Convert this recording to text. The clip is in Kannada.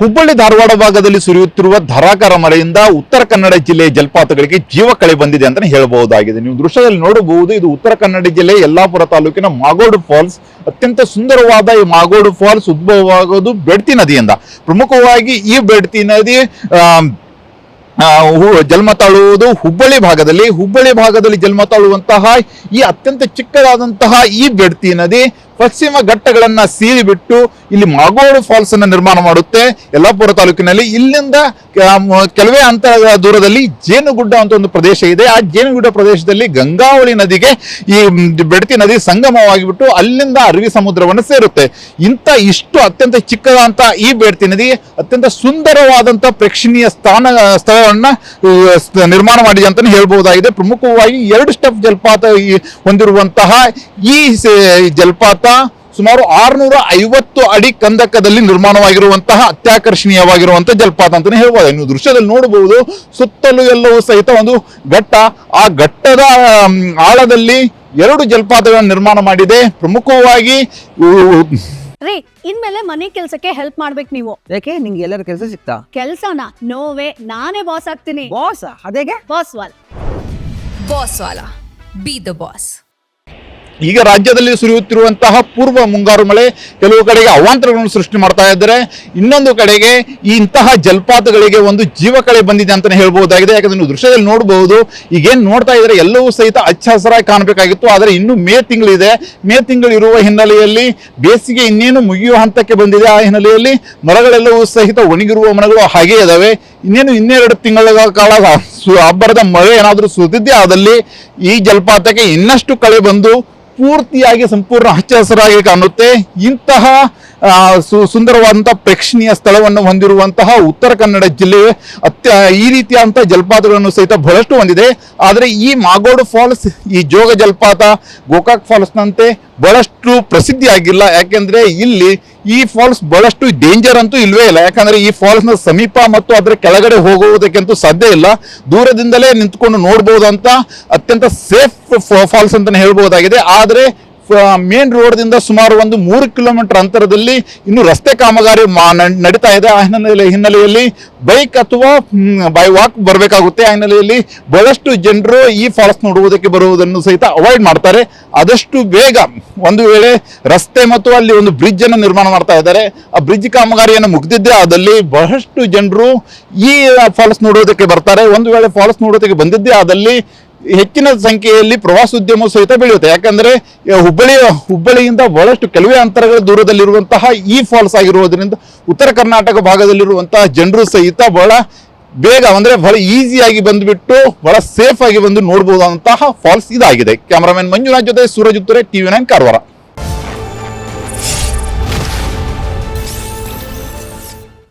ಹುಬ್ಬಳ್ಳಿ ಧಾರವಾಡ ಭಾಗದಲ್ಲಿ ಸುರಿಯುತ್ತಿರುವ ಧಾರಾಕಾರ ಮಳೆಯಿಂದ ಉತ್ತರ ಕನ್ನಡ ಜಿಲ್ಲೆಯ ಜಲಪಾತಗಳಿಗೆ ಜೀವ ಕಳೆ ಬಂದಿದೆ ಅಂತಾನೆ ಹೇಳಬಹುದಾಗಿದೆ. ನೀವು ದೃಶ್ಯದಲ್ಲಿ ನೋಡಬಹುದು, ಇದು ಉತ್ತರ ಕನ್ನಡ ಜಿಲ್ಲೆ ಯಲ್ಲಾಪುರ ತಾಲೂಕಿನ ಮಾಗೋಡು ಫಾಲ್ಸ್. ಅತ್ಯಂತ ಸುಂದರವಾದ ಈ ಮಾಗೋಡು ಫಾಲ್ಸ್ ಉದ್ಭವವಾಗೋದು ಬೆಡ್ತಿ ನದಿಯಿಂದ. ಪ್ರಮುಖವಾಗಿ ಈ ಬೆಡ್ತಿ ನದಿ ಜನ್ಮ ತಾಳುವುದು ಹುಬ್ಬಳ್ಳಿ ಭಾಗದಲ್ಲಿ. ಹುಬ್ಬಳ್ಳಿ ಭಾಗದಲ್ಲಿ ಜನ್ಮ ತಾಳುವಂತಹ ಈ ಅತ್ಯಂತ ಚಿಕ್ಕದಾದಂತಹ ಈ ಬೆಡ್ತಿ ನದಿ ಪಶ್ಚಿಮ ಘಟ್ಟಗಳನ್ನ ಸೀರಿ ಬಿಟ್ಟು ಇಲ್ಲಿ ಮಾಗೋಡು ಫಾಲ್ಸ್ ಅನ್ನು ನಿರ್ಮಾಣ ಮಾಡುತ್ತೆ. ಯಲ್ಲಾಪುರ ತಾಲೂಕಿನಲ್ಲಿ. ಇಲ್ಲಿಂದ ಕೆಲವೇ ಅಂತರ ದೂರದಲ್ಲಿ ಜೇನುಗುಡ್ಡ ಅಂತ ಒಂದು ಪ್ರದೇಶ ಇದೆ. ಆ ಜೇನುಗುಡ್ಡ ಪ್ರದೇಶದಲ್ಲಿ ಗಂಗಾವಳಿ ನದಿಗೆ ಈ ಬೆಡತಿ ನದಿ ಸಂಗಮವಾಗಿಬಿಟ್ಟು ಅಲ್ಲಿಂದ ಅರವಿ ಸಮುದ್ರವನ್ನು ಸೇರುತ್ತೆ. ಇಂಥ ಇಷ್ಟು ಅತ್ಯಂತ ಚಿಕ್ಕದಂತ ಈ ಬೆಡತಿ ನದಿ ಅತ್ಯಂತ ಸುಂದರವಾದಂತ ಪ್ರೇಕ್ಷಣೀಯ ಸ್ಥಾನ ಸ್ಥಳವನ್ನ ನಿರ್ಮಾಣ ಮಾಡಿದೆ ಅಂತಾನೆ ಹೇಳ್ಬಹುದಾಗಿದೆ ಪ್ರಮುಖವಾಗಿ ಎರಡು ಸ್ಟೆಪ್ ಜಲಪಾತ ಹೊಂದಿರುವಂತಹ ಈ, ಸ- ಸುಮಾರು ಆರುನೂರ ಐವತ್ತು ಅಡಿ ಕಂದಕದಲ್ಲಿ ನಿರ್ಮಾಣವಾಗಿರುವಂತಹ ಅತ್ಯಾಕರ್ಷಣೀಯವಾಗಿರುವಂತಹ ಜಲಪಾತ ಅಂತಾನೆ ಹೇಳ್ಬೋದು. ನೀವು ದೃಶ್ಯದಲ್ಲಿ ನೋಡಬಹುದು ಸುತ್ತಲೂ ಎಲ್ಲವೂ ಸಹಿತ ಒಂದು ಘಟ್ಟ. ಆ ಘಟ್ಟದ ಆಳದಲ್ಲಿ ಎರಡು ಜಲಪಾತಗಳನ್ನು ನಿರ್ಮಾಣ ಮಾಡಿದೆ. ಪ್ರಮುಖವಾಗಿ ರೀ ಇನ್ಮೇಲೆ ಮನೆ ಕೆಲಸಕ್ಕೆ ಹೆಲ್ಪ್ ಮಾಡ್ಬೇಕು ನೀವು. ಯಾಕೆ? ನಿಂಗೆ ಎಲ್ಲರ ಕೆಲಸ ಸಿಕ್ತಾ? ಕೆಲಸನ? ನೋವೇ ನಾನೇ ಬಾಸ್ ಆಗ್ತೀನಿ. ಬಾಸ್ ಅದೇಗೆ? Boss wall. ಬಾಸ್ ವಾಲ. ಬಿ ದ ಬಾಸ್ ಈಗ ರಾಜ್ಯದಲ್ಲಿ ಸುರಿಯುತ್ತಿರುವಂತಹ ಪೂರ್ವ ಮುಂಗಾರು ಮಳೆ ಕೆಲವು ಕಡೆಗೆ ಅವಾಂತರಗಳನ್ನು ಸೃಷ್ಟಿ ಮಾಡ್ತಾ ಇದ್ದಾರೆ. ಇನ್ನೊಂದು ಕಡೆಗೆ ಇಂತಹ ಜಲಪಾತಗಳಿಗೆ ಒಂದು ಜೀವಕಳೆ ಬಂದಿದೆ ಅಂತಲೇ ಹೇಳ್ಬಹುದಾಗಿದೆ. ಯಾಕಂದ್ರೆ ನೀವು ದೃಶ್ಯದಲ್ಲಿ ನೋಡಬಹುದು, ಈಗೇನು ನೋಡ್ತಾ ಇದ್ದಾರೆ ಎಲ್ಲವೂ ಸಹಿತ ಹಚ್ಚ ಹಸಿರಾಗಿ ಕಾಣಬೇಕಾಗಿತ್ತು. ಆದರೆ ಇನ್ನು ಮೇ ತಿಂಗಳಿದೆ. ಮೇ ತಿಂಗಳು ಇರುವ ಹಿನ್ನೆಲೆಯಲ್ಲಿ ಬೇಸಿಗೆ ಇನ್ನೇನು ಮುಗಿಯುವ ಹಂತಕ್ಕೆ ಬಂದಿದೆ. ಆ ಹಿನ್ನೆಲೆಯಲ್ಲಿ ಮರಗಳೆಲ್ಲವೂ ಸಹಿತ ಒಣಗಿರುವ ಮರಗಳು ಹಾಗೆ ಇದಾವೆ. ಇನ್ನೇನು ಇನ್ನೆರಡು ತಿಂಗಳ ಕಾಲ ಅಬ್ಬರದ ಮಳೆ ಏನಾದರೂ ಸುರಿದಿದ್ದೇ ಆದಲ್ಲಿ ಈ ಜಲಪಾತಕ್ಕೆ ಇನ್ನಷ್ಟು ಕಳೆ ಬಂದು ಪೂರ್ತಿಯಾಗಿ ಸಂಪೂರ್ಣ ಹಚ್ಚ ಹಸಿರಾಗಿ ಕಾಣುತ್ತೆ. ಇಂತಹ ಸು- ಸುಂದರವಾದಂಥ ಪ್ರೇಕ್ಷಣೀಯ ಸ್ಥಳವನ್ನು ಹೊಂದಿರುವಂತಹ ಉತ್ತರ ಕನ್ನಡ ಜಿಲ್ಲೆ ಅತ್ಯ, ಈ ರೀತಿಯಾದಂಥ ಜಲಪಾತಗಳನ್ನು ಸಹಿತ ಬಹಳಷ್ಟು ಹೊಂದಿದೆ. ಆದರೆ ಈ ಮಾಗೋಡು ಫಾಲ್ಸ್, ಈ ಜೋಗ ಜಲಪಾತ, ಗೋಕಾಕ್ ಫಾಲ್ಸ್ನಂತೆ ಬಹಳಷ್ಟು ಪ್ರಸಿದ್ಧಿ ಆಗಿಲ್ಲ. ಯಾಕೆಂದ್ರೆ ಇಲ್ಲಿ ಈ ಫಾಲ್ಸ್ ಬಹಳಷ್ಟು ಡೇಂಜರ್ ಅಂತೂ ಇಲ್ವೇ ಇಲ್ಲ. ಯಾಕಂದ್ರೆ ಈ ಫಾಲ್ಸ್ನ ಸಮೀಪ ಮತ್ತು ಅದರ ಕೆಳಗಡೆ ಹೋಗುವುದಕ್ಕಂತೂ ಸಾಧ್ಯ ಇಲ್ಲ. ದೂರದಿಂದಲೇ ನಿಂತ್ಕೊಂಡು ಅಂತ ಅತ್ಯಂತ ಸೇಫ್ ಫಾಲ್ಸ್ ಅಂತಾನೆ ಹೇಳ್ಬೋದಾಗಿದೆ. ಆದರೆ ಮೇನ್ ರೋಡ್ದಿಂದ ಸುಮಾರು ಒಂದು ಮೂರು ಕಿಲೋಮೀಟರ್ ಅಂತರದಲ್ಲಿ ಇನ್ನು ರಸ್ತೆ ಕಾಮಗಾರಿ ನಡೀತಾ ಇದೆ. ಆ ಹಿನ್ನೆಲೆ, ಹಿನ್ನೆಲೆಯಲ್ಲಿ ಬೈಕ್ ಅಥವಾ ಬೈ ವಾಕ್ ಬರಬೇಕಾಗುತ್ತೆ. ಆ ಹಿನ್ನೆಲೆಯಲ್ಲಿ ಬಹಳಷ್ಟು ಜನರು ಈ ಫಾಲ್ಸ್ ನೋಡುವುದಕ್ಕೆ ಬರುವುದನ್ನು ಸಹಿತ ಅವಾಯ್ಡ್ ಮಾಡ್ತಾರೆ. ಆದಷ್ಟು ಬೇಗ ಒಂದು ವೇಳೆ ರಸ್ತೆ ಮತ್ತು ಅಲ್ಲಿ ಒಂದು ಬ್ರಿಡ್ಜ್ ಅನ್ನು ನಿರ್ಮಾಣ ಮಾಡ್ತಾ ಇದ್ದಾರೆ. ಆ ಬ್ರಿಡ್ಜ್ ಕಾಮಗಾರಿಯನ್ನು ಮುಗಿದಿದ್ದೇ ಅದಲ್ಲಿ ಬಹಳಷ್ಟು ಜನರು ಈ ಫಾಲ್ಸ್ ನೋಡುವುದಕ್ಕೆ ಬರ್ತಾರೆ. ಒಂದು ವೇಳೆ ಫಾಲ್ಸ್ ನೋಡೋದಕ್ಕೆ ಬಂದಿದ್ದೇ ಆದಲ್ಲಿ ಹೆಚ್ಚಿನ ಸಂಖ್ಯೆಯಲ್ಲಿ ಪ್ರವಾಸೋದ್ಯಮ ಸಹಿತ ಬೆಳೆಯುತ್ತೆ. ಯಾಕಂದ್ರೆ ಹುಬ್ಬಳ್ಳಿಯ ಹುಬ್ಬಳ್ಳಿ, ಹುಬ್ಬಳ್ಳಿಯಿಂದ ಬಹಳಷ್ಟು ಕೆಲವೇ ಅಂತರಗಳ ದೂರದಲ್ಲಿರುವಂತಹ ಈ ಫಾಲ್ಸ್ ಆಗಿರುವುದರಿಂದ ಉತ್ತರ ಕರ್ನಾಟಕ ಭಾಗದಲ್ಲಿರುವಂತಹ ಜನರು ಸಹಿತ ಬಹಳ ಬೇಗ, ಅಂದ್ರೆ ಬಹಳ ಈಸಿಯಾಗಿ ಬಂದುಬಿಟ್ಟು ಬಹಳ ಸೇಫ್ ಆಗಿ ಬಂದು ನೋಡ್ಬೋದಾದಂತಹ ಫಾಲ್ಸ್ ಇದಾಗಿದೆ. ಕ್ಯಾಮರಾಮನ್ ಮಂಜುನಾಥ್ ಜೊತೆ ಸೂರಜ್ ಉತ್ತರೆ ಟಿವಿ ನೈನ್ ಕಾರವಾರ.